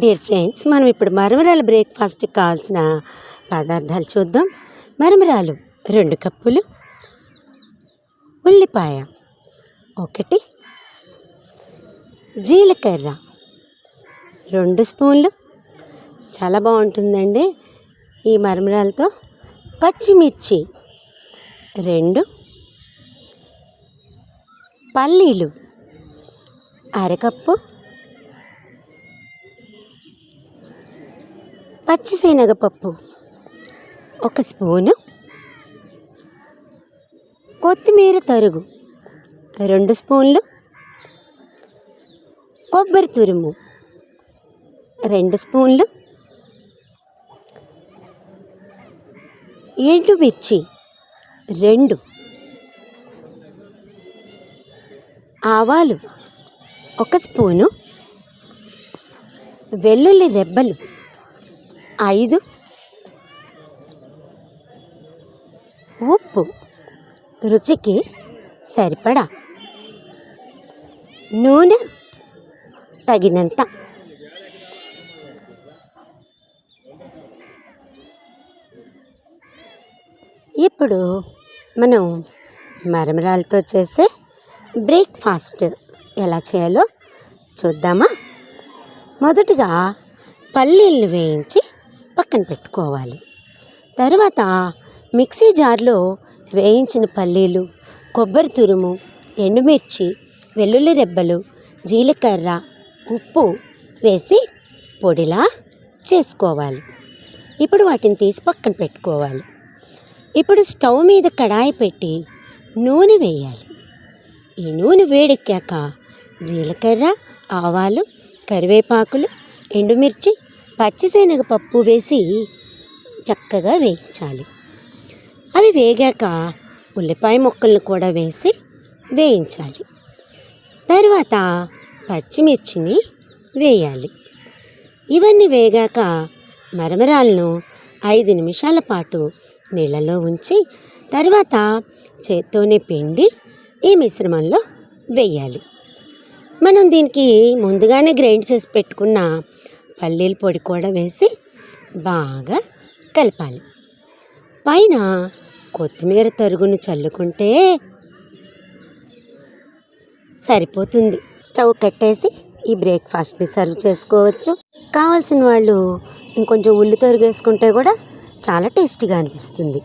Dear friends మనం ఇప్పుడు మరమరాలు బ్రేక్ఫాస్ట్కి కావాల్సిన పదార్థాలు చూద్దాం. మరమరాలు రెండు కప్పులు ఉల్లిపాయ ఒకటి జీలకర్ర రెండు స్పూన్లు. చాలా బాగుంటుందండి ఈ మరమరాలతో. పచ్చిమిర్చి రెండు పల్లీలు అరకప్పు పచ్చిశనగపప్పు. ఒక స్పూను కొత్తిమీర తరుగు రెండు స్పూన్లు కొబ్బరి తురుము రెండు స్పూన్లు ఎండుమిర్చి రెండు ఆవాలు ఒక స్పూను వెల్లుల్లి రెబ్బలు ఐదు. ఉప్పు. రుచికి సరిపడా నూనె తగినంత. ఇప్పుడు మనం మరమరాలతో చేసే బ్రేక్ఫాస్ట్ ఎలా చేయాలో చూద్దామా? మొదటగా పల్లీలను వేయించి పక్కన పెట్టుకోవాలి. తర్వాత మిక్సీ జార్లో వేయించిన పల్లీలు కొబ్బరి తురుము ఎండుమిర్చి వెల్లుల్లి రెబ్బలు జీలకర్ర ఉప్పు వేసి పొడిలా చేసుకోవాలి. ఇప్పుడు వాటిని తీసి పక్కన పెట్టుకోవాలి. ఇప్పుడు స్టవ్ మీద కడాయి పెట్టి నూనె వేయాలి. ఈ నూనె వేడెక్కాక జీలకర్ర ఆవాలు కరివేపాకులు ఎండుమిర్చి పచ్చిశనగపప్పు వేసి చక్కగా వేయించాలి. అవి వేగాక ఉల్లిపాయ ముక్కలను కూడా వేసి వేయించాలి. తర్వాత పచ్చిమిర్చిని వేయాలి. ఇవన్నీ వేగాక మరమరాలను ఐదు నిమిషాల పాటు నీళ్ళలో ఉంచి తర్వాత చేత్తోనే పిండి ఈ మిశ్రమంలో వేయాలి. మనం దీనికి ముందుగానే గ్రైండ్ చేసి పెట్టుకున్న పల్లీల పొడి కూడా వేసి బాగా కలపాలి. పైన కొత్తిమీర తరుగును చల్లుకుంటే సరిపోతుంది. స్టవ్ కట్టేసి ఈ బ్రేక్ఫాస్ట్ని సర్వ్ చేసుకోవచ్చు. కావాల్సిన వాళ్ళు ఇంకొంచెం ఉల్లి తరుగు వేసుకుంటే కూడా చాలా టేస్టీగా అనిపిస్తుంది.